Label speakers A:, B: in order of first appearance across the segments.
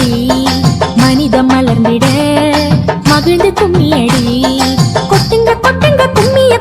A: கைத்தட்டி கும்மியடி மனிதம் மலர்ந்திட மகிழ்ந்து கும்மியடி கொட்டுங்க கொட்டுங்க கும்மிய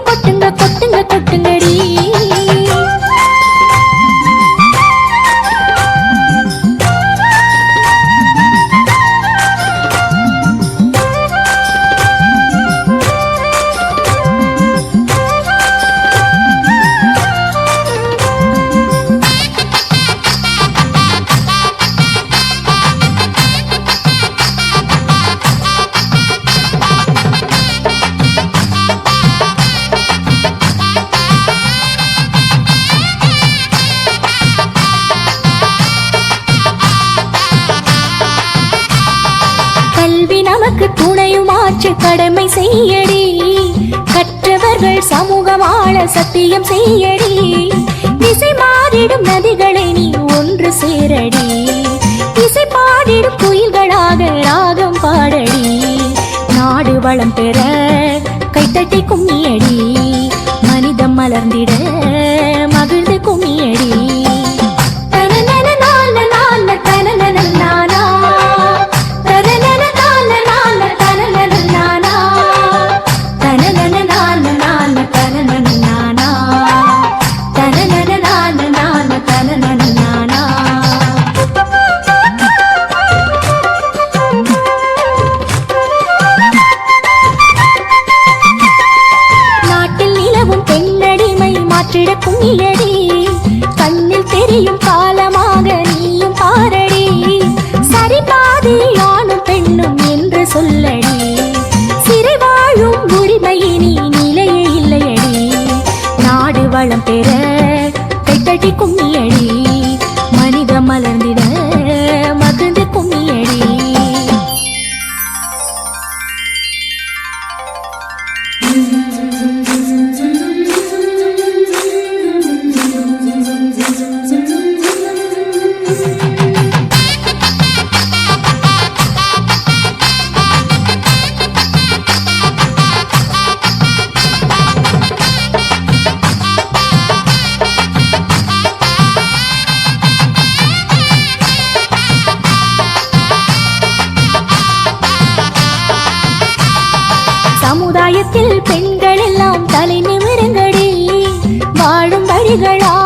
A: கல்வி துணையுமாற்று கடமை செய்யடி. கற்றவர்கள் சமூகம் ஆள சத்தியம் செய்யடி. திசை மாறிடும் நதிகளை நீ ஒன்று சேரடி. இசை பாடிடும் குயில்களாக ராகம் பாடடி. நாடு வளம் பெற மாற்றிட கும்மியடி கண்ணில் தெரியும் காலமாக நீயும் பாரடி. சரி பாதி ஆணும் பெண்ணும் என்று சொல்லடி. சிறை வாழும் உரிமையினி நிலையே இல்லையடி. நாடு வளம் பெற கைத்தட்டி கும்மியடி. சமுதாயத்தில் பெண்கள் எல்லாம் தலை நிமிருங்கடி. வாழும் வழிகளா